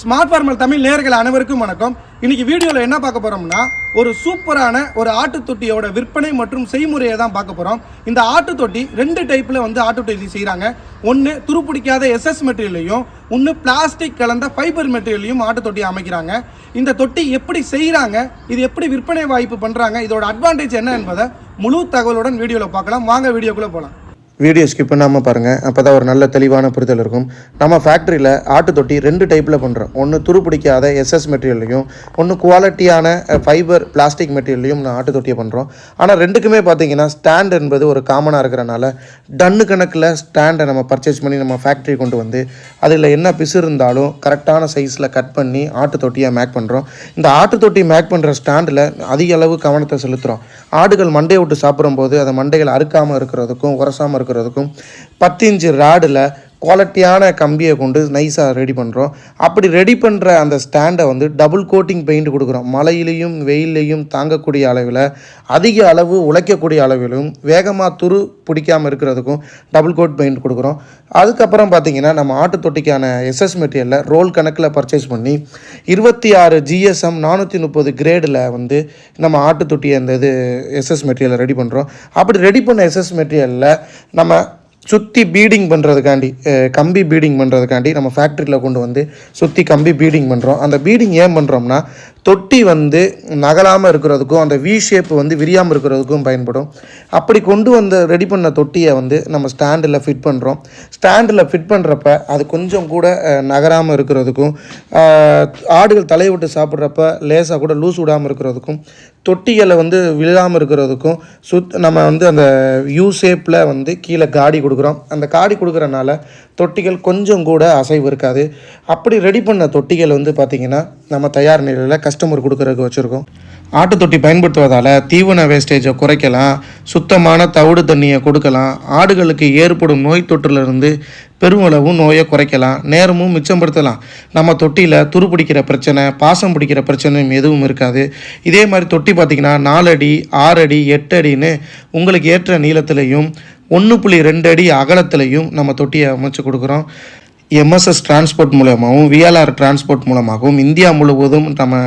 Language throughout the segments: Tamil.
ஸ்மார்ட் ஃபார்மல் தமிழ் நேர்கள் அனைவருக்கும் வணக்கம். இன்னைக்கு வீடியோவில் என்ன பார்க்க போறோம்னா ஒரு சூப்பரான ஒரு ஆட்டு தொட்டியோட விற்பனை மற்றும் செய்முறையை தான் பார்க்க போறோம். இந்த ஆட்டு தொட்டி ரெண்டு டைப்பில் வந்து ஆட்டு தொட்டி செய்கிறாங்க ஒன்று துருப்பிடிக்காத எஸ்எஸ் மெட்டீரியலையும் ஒன்று பிளாஸ்டிக் கலந்த ஃபைபர் மெட்டீரியலையும் ஆட்டு தொட்டி அமைக்கிறாங்க. இந்த தொட்டி எப்படி செய்கிறாங்க இது எப்படி விற்பனை வாய்ப்பு பண்ணுறாங்க இதோட அட்வான்டேஜ் என்ன என்பதை முழு தகவலுடன் வீடியோவில் பார்க்கலாம். வாங்க வீடியோக்குள்ளே போகலாம் வீடியோ ஸ்கிப் பண்ணாமல் பாருங்கள் அப்போ தான் ஒரு நல்ல தெளிவான புரிதல் இருக்கும். நம்ம ஃபேக்ட்ரியில் ஆட்டு தொட்டி ரெண்டு டைப்பில் பண்ணுறோம் ஒன்று துருப்பிடிக்காத எஸ்எஸ் மெட்டீரியல்லையும் ஒன்று குவாலிட்டியான ஃபைபர் பிளாஸ்டிக் மெட்டீரியல்லையும் நான் ஆட்டு தொட்டியை பண்ணுறோம் ஆனால் ரெண்டுக்குமே பார்த்தீங்கன்னா ஸ்டாண்ட் என்பது ஒரு காமனாக இருக்கிறனால டன்னு கணக்கில் ஸ்டாண்டை நம்ம பர்ச்சேஸ் பண்ணி நம்ம ஃபேக்ட்ரி கொண்டு வந்து அதில் என்ன பிசு இருந்தாலும் கரெக்டான சைஸில் கட் பண்ணி ஆட்டு தொட்டியை மேக் பண்ணுறோம் இந்த ஆட்டு தொட்டி மேக் பண்ணுற ஸ்டாண்டில் அதிக அளவு கவனத்தை செலுத்துகிறோம் ஆடுகள் மண்டையை விட்டு சாப்பிடும்போது அதை மண்டைகள் அறுக்காமல் இருக்கிறதுக்கும் உரசாமல் இருக்கிறதுக்கும் பத்து இன்ச்சு ராடில் குவாலிட்டியான கம்பியை கொண்டு நைஸாக ரெடி பண்ணுறோம் அப்படி ரெடி பண்ணுற அந்த ஸ்டாண்டை வந்து டபுள் கோட்டிங் பெயிண்ட் கொடுக்குறோம். மழையிலையும் வெயிலையும் தாங்கக்கூடிய அளவில் அதிக அளவு உழைக்கக்கூடிய அளவிலும் வேகமாக துரு பிடிக்காமல் இருக்கிறதுக்கும் டபுள் கோட் பெயிண்ட் கொடுக்குறோம். அதுக்கப்புறம் பார்த்தீங்கன்னா நம்ம ஆட்டு தொட்டிக்கான எஸ்எஸ் மெட்டீரியலில் ரோல் கணக்கில் பர்ச்சேஸ் பண்ணி இருபத்தி ஆறு ஜிஎஸ்எம் நானூற்றி முப்பது கிரேடில் வந்து நம்ம ஆட்டு தொட்டியை அந்த இது எஸ்எஸ் மெட்டீரியலை ரெடி பண்ணுறோம் அப்படி ரெடி பண்ண எஸ்எஸ் மெட்டீரியலில் நம்ம சுற்றி பீடிங் பண்ணுறதுக்காண்டி கம்பி பீடிங் பண்ணுறதுக்காண்டி நம்ம ஃபேக்ட்ரியில் கொண்டு வந்து சுற்றி கம்பி பீடிங் பண்ணுறோம் அந்த பீடிங் ஏன் பண்ணுறோம்னா தொட்டி வந்து நகலாமல் இருக்கிறதுக்கும் அந்த வி ஷேப் வந்து விரியாமல் இருக்கிறதுக்கும் பயன்படும். அப்படி கொண்டு வந்த ரெடி பண்ண தொட்டியை வந்து நம்ம ஸ்டாண்டில் ஃபிட் பண்ணுறோம் ஸ்டாண்டில் ஃபிட் பண்ணுறப்ப அது கொஞ்சம் கூட நகராமல் இருக்கிறதுக்கும் ஆடுகள் தலையை விட்டு சாப்பிட்றப்ப லேசாக கூட லூஸ் விடாமல் இருக்கிறதுக்கும் தொட்டிகளை வந்து விழாமல் இருக்கிறதுக்கும் சுத் நம்ம வந்து அந்த யூ ஷேப்பில் வந்து கீழே காடி கொடுக்குறோம். அந்த காடி கொடுக்குறனால தொட்டிகள் கொஞ்சம் கூட அசைவு இருக்காது. அப்படி ரெடி பண்ண தொட்டிகள் வந்து பார்த்திங்கன்னா நம்ம தயார் நிலையில் கஸ்டமர் கொடுக்குறதுக்கு வச்சுருக்கோம். ஆட்டு தொட்டி பயன்படுத்துவதால் தீவன வேஸ்டேஜை குறைக்கலாம் சுத்தமான தவிடு தண்ணியை கொடுக்கலாம் ஆடுகளுக்கு ஏற்படும் நோய் தொற்றுலேருந்து பெருமளவும் நோயை குறைக்கலாம் நேரமும் மிச்சப்படுத்தலாம். நம்ம தொட்டியில் துரு பிடிக்கிற பிரச்சனை பாசம் பிடிக்கிற பிரச்சனையும் எதுவும் இருக்காது. இதே மாதிரி தொட்டி பார்த்திங்கன்னா நாலடி ஆறடி எட்டு அடின்னு உங்களுக்கு ஏற்ற நீளத்திலையும் ஒன்று புள்ளி ரெண்டு அடி அகலத்திலையும் நம்ம தொட்டியை அமைச்சு கொடுக்குறோம். எம்எஸ்எஸ் டிரான்ஸ்போர்ட் மூலமாகவும் விஎல்ஆர் டிரான்ஸ்போர்ட் மூலமாகவும் இந்தியா முழுவதும் நம்ம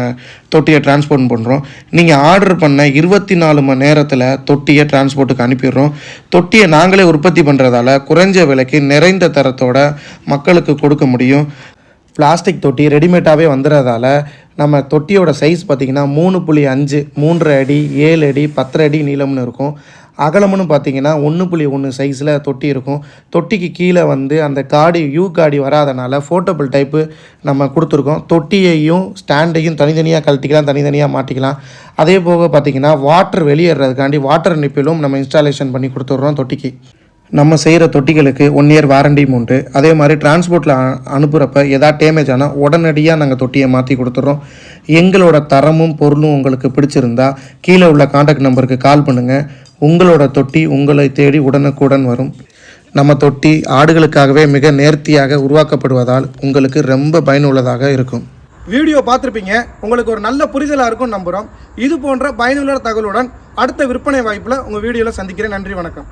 தொட்டியை டிரான்ஸ்போர்ட் பண்ணுறோம் நீங்கள் ஆர்டர் பண்ண இருபத்தி நாலு மணி நேரத்தில் தொட்டியை டிரான்ஸ்போர்ட்டுக்கு அனுப்பிடுறோம். தொட்டியை நாங்களே உற்பத்தி பண்ணுறதால குறைஞ்ச விலைக்கு நிறைந்த தரத்தோட மக்களுக்கு கொடுக்க முடியும். பிளாஸ்டிக் தொட்டி ரெடிமேடாகவே வந்துடுறதால நம்ம தொட்டியோட சைஸ் பார்த்திங்கன்னா மூணு புள்ளி அஞ்சு மூன்றரை அடி ஏழு அடி பத்தரை அடி நீளம்னு இருக்கும். அகலம்னு பார்த்தீங்கன்னா ஒன்று புள்ளி ஒன்று சைஸில் தொட்டி இருக்கும். தொட்டிக்கு கீழே வந்து அந்த காடி யூ காடி வராதனால ஃபோட்டபிள் டைப்பு நம்ம கொடுத்துருக்கோம். தொட்டியையும் ஸ்டாண்டையும் தனித்தனியாக கழட்டிக்கலாம் தனித்தனியாக மாட்டிக்கலாம். அதே போக பார்த்தீங்கன்னா வாட்டர் வெளியேறதுக்காண்டி வாட்டர் நிப்பிலும் நம்ம இன்ஸ்டாலேஷன் பண்ணி கொடுத்துட்றோம் தொட்டிக்கு. நம்ம செய்கிற தொட்டிகளுக்கு ஒன் இயர் வாரண்டியும் உண்டு. அதே மாதிரி டிரான்ஸ்போர்ட்டில் அனுப்புகிறப்ப எதாவது டேமேஜ் ஆனால் உடனடியாக நாங்கள் தொட்டியை மாற்றி கொடுத்துட்றோம். எங்களோட தரமும் பொருளும் உங்களுக்கு பிடிச்சிருந்தா கீழே உள்ள காண்டாக்ட் நம்பருக்கு கால் பண்ணுங்கள் உங்களோட தொட்டி உங்களை தேடி உடனுக்குடன் வரும். நம்ம தொட்டி ஆடுகளுக்காகவே மிக நேர்த்தியாக உருவாக்கப்படுவதால் உங்களுக்கு ரொம்ப பயனுள்ளதாக இருக்கும். வீடியோ பார்த்துருப்பீங்க. உங்களுக்கு ஒரு நல்ல புரிதலாக இருக்கும் நம்புகிறோம் இது போன்ற பயனுள்ள தகவலுடன் அடுத்த விற்பனை வாய்ப்பில் உங்கள் வீடியோவில் சந்திக்கிறேன். நன்றி வணக்கம்.